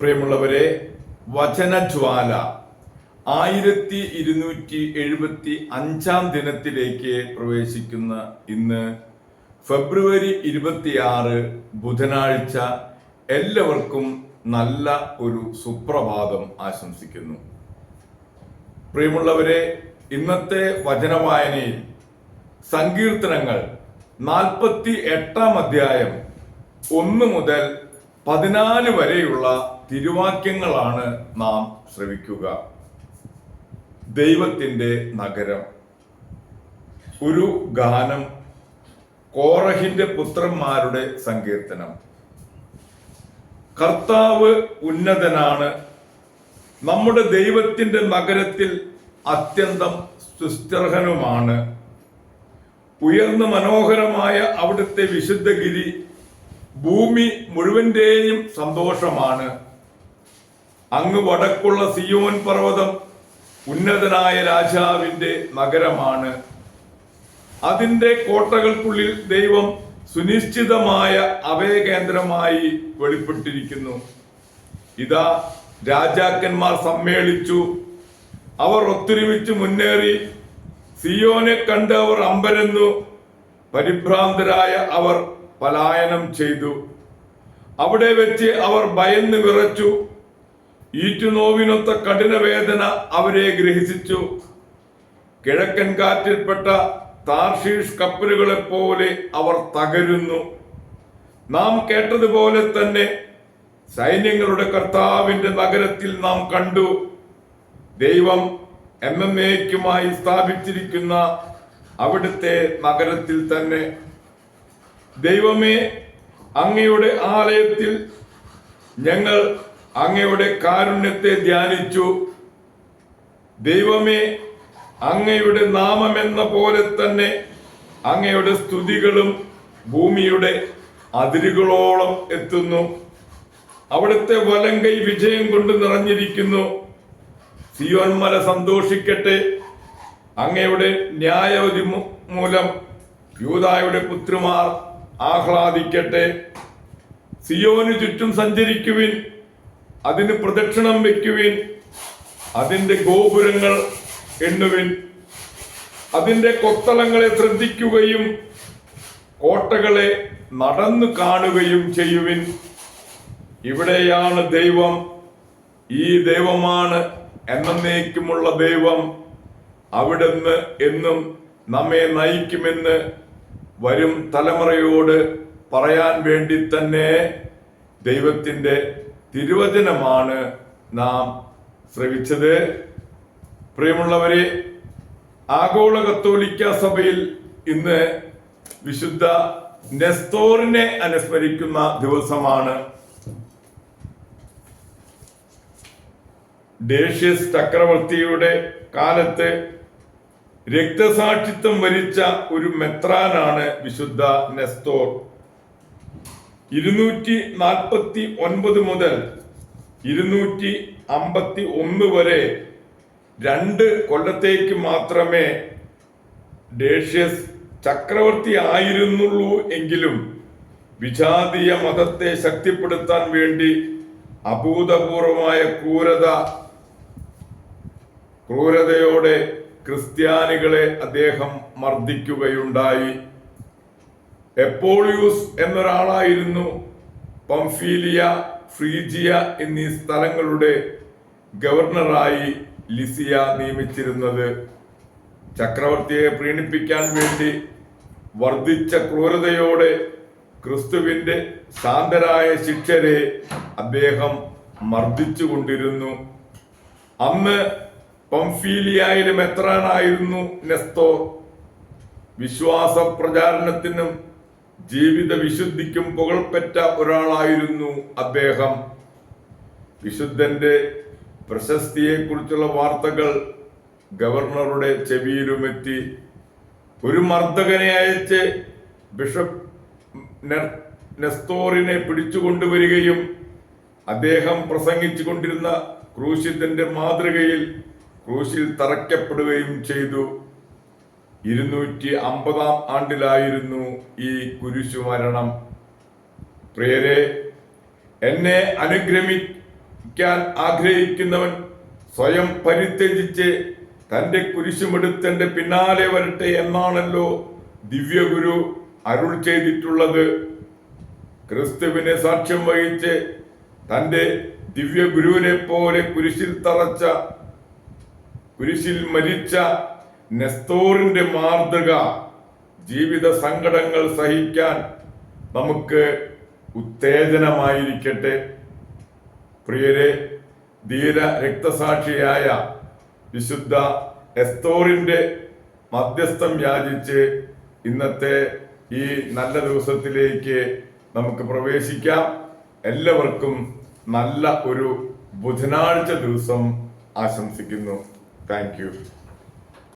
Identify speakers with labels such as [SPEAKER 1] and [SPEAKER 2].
[SPEAKER 1] പ്രിയമുള്ളവരെ വചനജ്വാല ആയിരത്തി ഇരുന്നൂറ്റി എഴുപത്തി അഞ്ചാം ദിനത്തിലേക്ക് പ്രവേശിക്കുന്ന ഇന്ന് ഫെബ്രുവരി ഇരുപത്തിയാറ് ബുധനാഴ്ച എല്ലാവർക്കും നല്ല ഒരു സുപ്രഭാതം ആശംസിക്കുന്നു. പ്രിയമുള്ളവരെ ഇന്നത്തെ വചനവായനയിൽ സങ്കീർത്തനങ്ങൾ നാൽപ്പത്തി എട്ടാം അധ്യായം ഒന്ന് മുതൽ പതിനാല് വരെയുള്ള തിരുവാക്യങ്ങളാണ് നാം ശ്രവിക്കുക. ദൈവത്തിന്റെ നഗരം. ഒരു ഗാനം. കോറഹിന്റെ പുത്രന്മാരുടെ സങ്കീർത്തനം. കർത്താവ് ഉന്നതനാണ്. നമ്മുടെ ദൈവത്തിന്റെ നഗരത്തിൽ അത്യന്തം സുസ്ഥർഹനുമാണ് ഉയർന്ന മനോഹരമായ അവിടുത്തെ വിശുദ്ധഗിരി ഭൂമി മുഴുവന്റെയും സന്തോഷമാണ്. അങ്ങ് വടക്കുള്ള സിയോൻ പർവതം ഉന്നതനായ രാജാവിന്റെ നഗരമാണ്. അതിന്റെ കോട്ടകൾക്കുള്ളിൽ ദൈവം സുനിശ്ചിതമായ അഭയകേന്ദ്രമായി വെളിപ്പെട്ടിരിക്കുന്നു. ഇതാ രാജാക്കന്മാർ സമ്മേളിച്ചു. അവർ ഒത്തൊരുമിച്ച് മുന്നേറി. സിയോനെ കണ്ട് അവർ അമ്പരന്നു. പരിഭ്രാന്തരായ അവർ പലായനം ചെയ്തു. അവിടെ വെച്ച് അവർ ഭയന്ന് വിറച്ചു. ഈറ്റുനോവിനൊത്ത കഠിന വേദന അവരെ ഗ്രഹിച്ചു കിഴക്കൻ കാറ്റിൽപ്പെട്ട താർഷീഷ് കപ്പലുകളെ പോലെ അവർ തകരുന്നു. നാം കേട്ടതുപോലെ തന്നെ സൈന്യങ്ങളുടെ കർത്താവിന്റെ നഗരത്തിൽ നാം കണ്ടു. ദൈവം എം എം എക്കുമായി സ്ഥാപിച്ചിരിക്കുന്ന അവിടുത്തെ നഗരത്തിൽ തന്നെ. ദൈവമേ അങ്ങയുടെ ആലയത്തിൽ ഞങ്ങൾ അങ്ങയുടെ കാരുണ്യത്തെ ധ്യാനിച്ചു. ദൈവമേ അങ്ങയുടെ നാമമെന്ന പോലെ തന്നെ അങ്ങയുടെ സ്തുതികളും ഭൂമിയുടെ അതിരുകളോളം എത്തുന്നു. അവിടുത്തെ വലങ്കൈ വിജയം കൊണ്ട് നിറഞ്ഞിരിക്കുന്നു. സിയോൻമല സന്തോഷിക്കട്ടെ. അങ്ങയുടെ ന്യായവധി മൂ- മൂലം യൂതായുടെ പുത്രിമാർ ആഹ്ലാദിക്കട്ടെ. സിയോന് ചുറ്റും സഞ്ചരിക്കുവിൻ. അതിന് പ്രദക്ഷിണം വെക്കുവിൻ അതിന്റെ ഗോപുരങ്ങൾ എണ്ണുവിൻ. അതിന്റെ കൊത്തളങ്ങളെ ശ്രദ്ധിക്കുകയും കോട്ടകളെ നടന്നു കാണുകയും ചെയ്യുവിൻ. ഇവിടെയാണ് ദൈവം. ഈ ദൈവമാണ് എന്നേക്കുമുള്ള ദൈവം. അവിടുന്ന് എന്നും നമ്മെ നയിക്കുമെന്ന് വരും തലമുറയോട് പറയാൻ വേണ്ടി തന്നെ ദൈവത്തിന്റെ തിരുവചനമാണ് നാം ശ്രവിച്ചത്. പ്രിയമുള്ളവരെ ആഗോള കത്തോലിക്ക സഭയിൽ ഇന്ന് വിശുദ്ധ നെസ്തോറിനെ അനുസ്മരിക്കുന്ന ദിവസമാണ്. ഡേഷ്യസ് ചക്രവർത്തിയുടെ കാലത്ത് രക്തസാക്ഷിത്വം വരിച്ച ഒരു മെത്രാനാണ് വിശുദ്ധ നെസ്തോർ. ഇരുന്നൂറ്റി നാൽപ്പത്തി ഒൻപത് മുതൽ ഇരുന്നൂറ്റി അമ്പത്തി ഒന്ന് വരെ രണ്ട് കൊല്ലത്തേക്ക് മാത്രമേ ഡേഷ്യസ് ചക്രവർത്തി ആയിരുന്നുള്ളൂ എങ്കിലും വിജാതീയ മതത്തെ ശക്തിപ്പെടുത്താൻ വേണ്ടി അഭൂതപൂർവമായ ക്രൂരത ക്രൂരതയോടെ ക്രിസ്ത്യാനികളെ അദ്ദേഹം മർദ്ദിക്കുകയുണ്ടായി. എപ്പോളിയൂസ് എന്നൊരാളായിരുന്നു പംഫീലിയ ഫ്രീജിയ എന്നീ സ്ഥലങ്ങളുടെ ഗവർണറായി ലിസിയ നിയമിച്ചിരുന്നത്. ചക്രവർത്തിയെ പ്രീണിപ്പിക്കാൻ വേണ്ടി വർദ്ധിച്ച ക്രൂരതയോടെ ക്രിസ്തുവിന്റെ ശാന്തരായ ശിക്ഷരെ അദ്ദേഹം മർദ്ദിച്ചുകൊണ്ടിരുന്നു. അന്ന് പംഫീലിയയിലെ മെത്രാനായിരുന്നു നെസ്തോ? വിശ്വാസ പ്രചാരണത്തിനും ജീവിത വിശുദ്ധിക്കും പുകൾപ്പെട്ട ഒരാളായിരുന്നു അദ്ദേഹം. വിശുദ്ധന്റെ പ്രശസ്തിയെക്കുറിച്ചുള്ള വാർത്തകൾ ഗവർണറുടെ ചെവിയിലുമെത്തി. ഒരു മർദ്ദകനെ അയച്ച് ബിഷപ്പ് നെസ്തോറിനെ പിടിച്ചുകൊണ്ടുവരികയും അദ്ദേഹം പ്രസംഗിച്ചു കൊണ്ടിരുന്ന ക്രൂശിതന്റെ മാതൃകയിൽ ക്രൂശിൽ തറയ്ക്കപ്പെടുകയും ചെയ്തു. ഇരുന്നൂറ്റി അമ്പതാം ആണ്ടിലായിരുന്നു ഈ കുരിശുമരണം. പ്രിയരെ എന്നെ അനുഗ്രഹിക്കാൻ ആഗ്രഹിക്കുന്നവൻ സ്വയം പരിത്യജിച്ച് തന്റെ കുരിശുമെടുത്തന്റെ പിന്നാലെ വരട്ടെ എന്നാണല്ലോ ദിവ്യഗുരു അരുൾ ചെയ്തിട്ടുള്ളത്. ക്രിസ്തുവിനെ സാക്ഷ്യം വഹിച്ച് തന്റെ ദിവ്യഗുരുവിനെ പോലെ കുരിശിൽ തറച്ച കുരിശിൽ മരിച്ച നെസ്തോറിന്റെ മാതൃക ജീവിത സങ്കടങ്ങൾ സഹിക്കാൻ നമുക്ക് ഉത്തേജനമായിരിക്കട്ടെ. പ്രിയരെ ധീര രക്തസാക്ഷിയായ വിശുദ്ധ എസ്തോറിന്റെ മധ്യസ്ഥം യാചിച്ച് ഇന്നത്തെ ഈ നല്ല ദിവസത്തിലേക്ക് നമുക്ക് പ്രവേശിക്കാം. എല്ലാവർക്കും നല്ല ഒരു ബുധനാഴ്ച ദിവസം ആശംസിക്കുന്നു. താങ്ക്